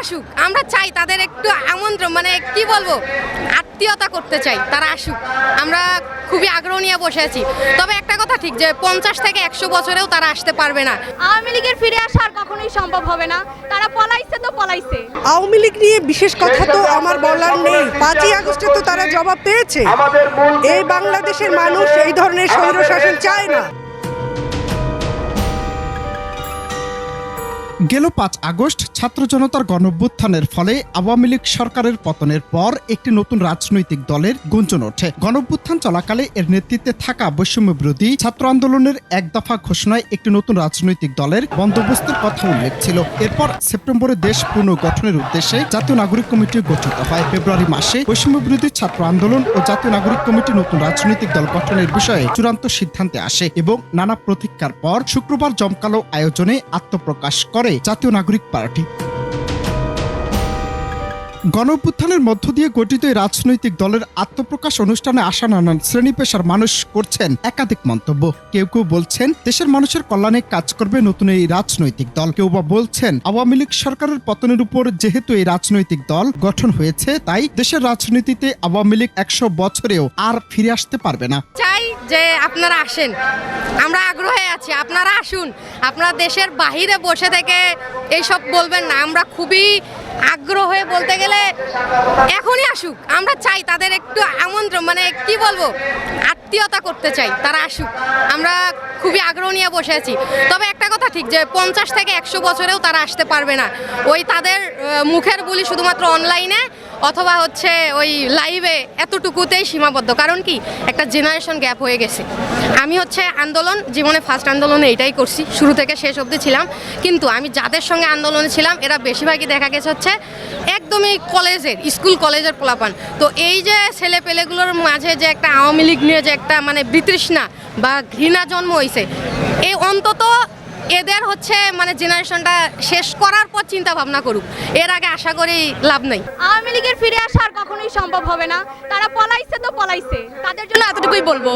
আসুক আমরা চাই তাদের একটু আমন্ত্রণ মানে কি বলব আত্মীয়তা করতে চাই তারা আসুক। আমরা খুবই আগ্রহ নিয়ে বসে আছি। তবে একটা কথা ঠিক যে পঞ্চাশ থেকে একশো বছরেও তারা আসতে পারবে না। আওয়ামী লীগের ফিরে আসা আর কখনোই সম্ভব হবে না। তারা পলাইছে তো পলাইছে। আওয়ামী লীগ নিয়ে বিশেষ কথা তো আমার বলার নেই। পাঁচই আগস্টে তো তারা জবাব পেয়েছে। এই বাংলাদেশের মানুষ এই ধরনের স্বৈরশাসন চায় গেল পাঁচ আগস্ট ছাত্র জনতার গণভ্যুত্থানের ফলে আওয়ামী লীগ সরকারের পতনের পর একটি নতুন রাজনৈতিক দলের গুঞ্জন ওঠে। গণভ্যুত্থান চলাকালে এর নেতৃত্বে থাকা বৈষম্য বিরোধী ছাত্র আন্দোলনের এক দফা ঘোষণায় একটি নতুন রাজনৈতিক দলের বন্দোবস্তের কথা উল্লেখ ছিল। এরপর সেপ্টেম্বরে দেশ পুনর্গঠনের উদ্দেশ্যে জাতীয় নাগরিক কমিটি গঠিত হয়। ফেব্রুয়ারি মাসে বৈষম্য বিরোধী ছাত্র আন্দোলন ও জাতীয় নাগরিক কমিটি নতুন রাজনৈতিক দল গঠনের বিষয়ে চূড়ান্ত সিদ্ধান্তে আসে এবং নানা প্রতীক্ষার পর শুক্রবার জমকালো আয়োজনে আত্মপ্রকাশ করে। জাতীয় নাগরিক পার্টি। গণঅভ্যুত্থানের মধ্য দিয়ে গঠিত এই রাজনৈতিক দলের আত্মপ্রকাশ অনুষ্ঠানে আসা নানান শ্রেণি পেশার মানুষ করছেন একাধিক মন্তব্য। কেউ কেউ বলছেন, দেশের মানুষের কল্যাণে কাজ করবে নতুন এই রাজনৈতিক দল। কেউ বা বলছেন, আওয়ামী লীগ সরকারের পতনের উপর যেহেতু এই রাজনৈতিক দল গঠন হয়েছে, তাই দেশের রাজনীতিতে আওয়ামী লীগ একশো বছরেও আর ফিরে আসতে পারবে না। চাই যে আপনারা আসেন। আমরা আগ্রহে আছি, আপনারা আসুন। আপনারা দেশের বাহিরে বসে থেকে এইসব বলবেন না। আমরা খুবই আগ্রহ হয়ে বলতে গেলে এখনই আসুক, আমরা চাই তাদের একটু আমন্ত্রণ মানে কি বলব, আত্মীয়তা করতে চাই, তারা আসুক। আমরা খুবই আগ্রহ নিয়ে বসে আছি। তবে একটা কথা ঠিক, যে পঞ্চাশ থেকে একশো বছরেও তারা আসতে পারবে না। ওই তাদের মুখের বলি শুধুমাত্র অনলাইনে অথবা হচ্ছে ওই লাইভে এতটুকুতেই সীমাবদ্ধ। কারণ কি? একটা জেনারেশন গ্যাপ হয়ে গেছে। আমি হচ্ছে আন্দোলন, জীবনে ফার্স্ট আন্দোলনে এটাই করছি। শুরু থেকে শেষ অবধি ছিলাম। কিন্তু আমি যাদের সঙ্গে আন্দোলনে ছিলাম, এরা বেশিরভাগই দেখা গেছে হচ্ছে একদমই কলেজের স্কুল কলেজের পোলাপান। তো এই যে ছেলে পেলেগুলোর মাঝে যে একটা আওয়ামী লীগ নিয়ে যে একটা মানে বিতৃষ্ণা বা ঘৃণা জন্ম হয়েছে এই অন্তত এদের হচ্ছে মানে জেনারেশনটা শেষ করার পর চিন্তা ভাবনা করুক। এর আগে আশা করি লাভ নেই। আওয়ামী লীগের ফিরে আসার কখনোই সম্ভব হবে না। তারা পলাইছে তো পলাইছে। তাদের জন্য এতটুকুই বলব।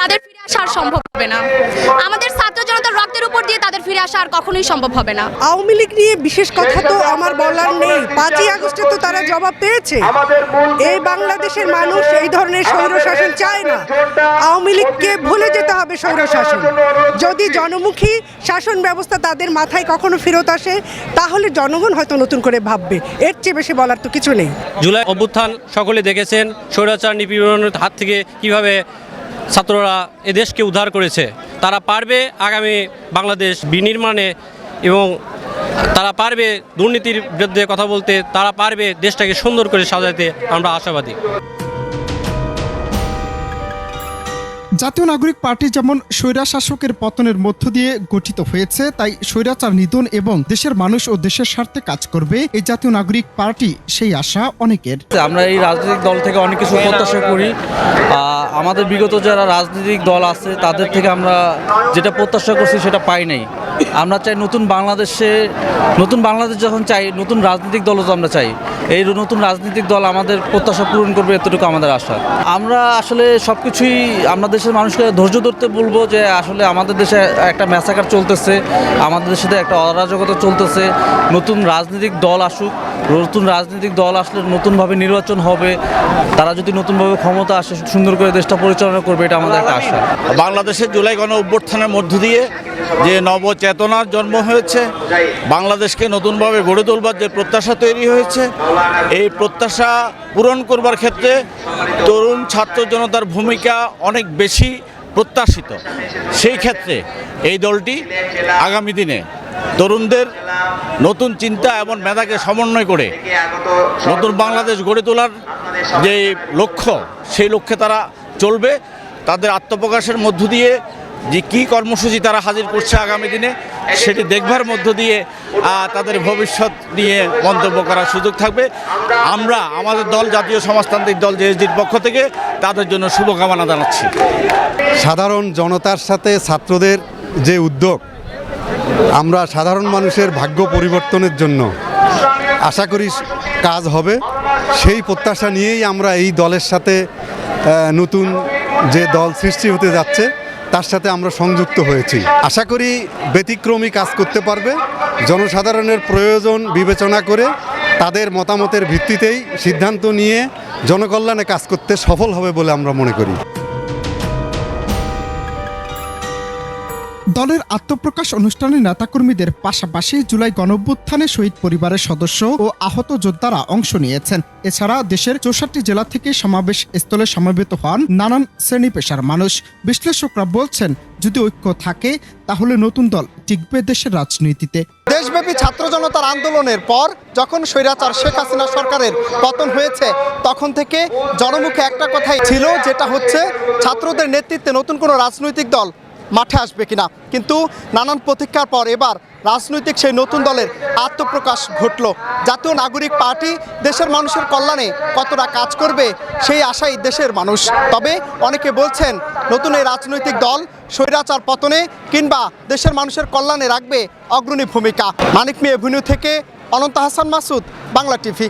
তাদের ফিরে আসার আর সম্ভব হবে না। আমাদের ছাত্র জনতার রক্তের উপর দিয়ে তাদের ফিরে আসা আর কখনোই সম্ভব হবে না। আওয়ামী লীগ নিয়ে বিশেষ কথা তো আমার বলার নেই। পাঁচই আগস্টে তো তারা জবাব পেয়েছে। এই বাংলাদেশের মানুষ এই ধরনের স্বৈরশাসন চায় না। আওয়ামী লীগকে ভুলে যেতে হবে স্বৈরশাসন। যদি জনমুখী শাসন ব্যবস্থা তাদের মাথায় কখনো ফেরত আসে তাহলে জনগণ হয়তো নতুন করে ভাববে। এর চেয়ে বেশি বলার তো কিছু নেই। জুলাই অভ্যুত্থান সকলে দেখেছেন। স্বৈরাচার নিপীড়নের হাত থেকে কীভাবে ছাত্ররা এ দেশকে উদ্ধার করেছে। তারা পারবে আগামী বাংলাদেশ বিনির্মাণে এবং তারা পারবে দুর্নীতির বিরুদ্ধে কথা বলতে, তারা পারবে দেশটাকে সুন্দর করে সাজাতে, আমরা আশাবাদী। জাতীয় নাগরিক পার্টি যেমন স্বৈরা শাসকের পতনের মধ্য দিয়ে গঠিত হয়েছে, তাই স্বৈরাচার নিধন এবং দেশের মানুষ ও দেশের স্বার্থে কাজ করবে এই জাতীয় নাগরিক পার্টি সেই আশা অনেকের। আমরা এই রাজনৈতিক দল থেকে অনেক কিছু প্রত্যাশা করি। আমাদের বিগত যারা রাজনৈতিক দল আছে, তাদের থেকে আমরা যেটা প্রত্যাশা করছি সেটা পাই নাই। আমরা চাই নতুন বাংলাদেশে, নতুন বাংলাদেশ যখন চাই, নতুন রাজনৈতিক দলও তো আমরা চাই। এই নতুন রাজনৈতিক দল আমাদের প্রত্যাশা পূরণ করবে এতটুকু আমাদের আশা। আমরা আসলে সব কিছুই আমরা দেশের মানুষকে ধৈর্য ধরতে বলব যে আসলে আমাদের দেশে একটা ম্যাসাকার চলতেছে, আমাদের দেশে একটা অরাজকতা চলতেছে। নতুন রাজনৈতিক দল আসুক, নতুন রাজনৈতিক দল আসলে নতুনভাবে নির্বাচন হবে। তারা যদি নতুনভাবে ক্ষমতা আসে, সুন্দর করে দেশটা পরিচালনা করবে, এটা আমাদের একটা আশা। বাংলাদেশের জুলাই গণ অভ্যর্থনের মধ্য দিয়ে যে নবচেতনার জন্ম হয়েছে, বাংলাদেশকে নতুনভাবে গড়ে তোলবার যে প্রত্যাশা তৈরি হয়েছে, এই প্রত্যাশা পূরণ করবার ক্ষেত্রে তরুণ ছাত্র জনতার ভূমিকা অনেক বেশি প্রত্যাশিত। সেই ক্ষেত্রে এই দলটি আগামী দিনে তরুণদের নতুন চিন্তা এবং মেধাকে সমন্বয় করে নতুন বাংলাদেশ গড়ে তোলার যে লক্ষ্য, সেই লক্ষ্যে তারা চলবে। তাদের আত্মপ্রকাশের মধ্য দিয়ে যে কী কর্মসূচি তারা হাজির করছে আগামী দিনে, সেটি দেখবার মধ্য দিয়ে তাদের ভবিষ্যৎ নিয়ে মন্তব্য করার সুযোগ থাকবে। আমরা, আমাদের দল, জাতীয় সমাজতান্ত্রিক দল, জেএসডির পক্ষ থেকে তাদের জন্য শুভকামনা জানাচ্ছি। সাধারণ জনতার সাথে ছাত্রদের যে উদ্যোগ, আমরা সাধারণ মানুষের ভাগ্য পরিবর্তনের জন্য আশা করি কাজ হবে। সেই প্রত্যাশা নিয়েই আমরা এই দলের সাথে নতুন যে দল সৃষ্টি হতে যাচ্ছে। তার সাথে আমরা সংযুক্ত হয়েছি। আশা করি ব্যতিক্রমী কাজ করতে পারবে। জনসাধারণের প্রয়োজন বিবেচনা করে তাদের মতামতের ভিত্তিতেই সিদ্ধান্ত নিয়ে জনকল্যাণে কাজ করতে সফল হবে বলে আমরা মনে করি। দলের আত্মপ্রকাশ অনুষ্ঠানে নেতাকর্মীদের পাশাপাশি জুলাই গণভ্যুত্থানে শহীদ পরিবারের সদস্য ও আহত যোদ্ধারা অংশ নিয়েছেন। এছাড়া দেশের চৌষট্টি জেলা থেকে সমাবেশ স্থলে সমবেত হন নানান শ্রেণি পেশার মানুষ। বিশ্লেষকরা বলছেন, যদি ঐক্য থাকে, তাহলে নতুন দল টিকবে দেশের রাজনীতিতে। দেশব্যাপী ছাত্র জনতার আন্দোলনের পর যখন স্বৈরাচার শেখ হাসিনা সরকারের পতন হয়েছে, তখন থেকে জনমুখে একটা কথাই ছিল, যেটা হচ্ছে ছাত্রদের নেতৃত্বে নতুন কোনো রাজনৈতিক দল মাঠে আসবে কিনা। কিন্তু নানান প্রতীক্ষার পর এবার রাজনৈতিক সেই নতুন দলের আত্মপ্রকাশ ঘটল। জাতীয় নাগরিক পার্টি দেশের মানুষের কল্যাণে কতটা কাজ করবে সেই আশাই দেশের মানুষ। তবে অনেকে বলছেন, নতুন এই রাজনৈতিক দল স্বৈরাচার পতনে কিংবা দেশের মানুষের কল্যাণে রাখবে অগ্রণী ভূমিকা। মানিক মিয়া এভিনিউ থেকে অনন্ত হাসান মাসুদ, বাংলা টিভি।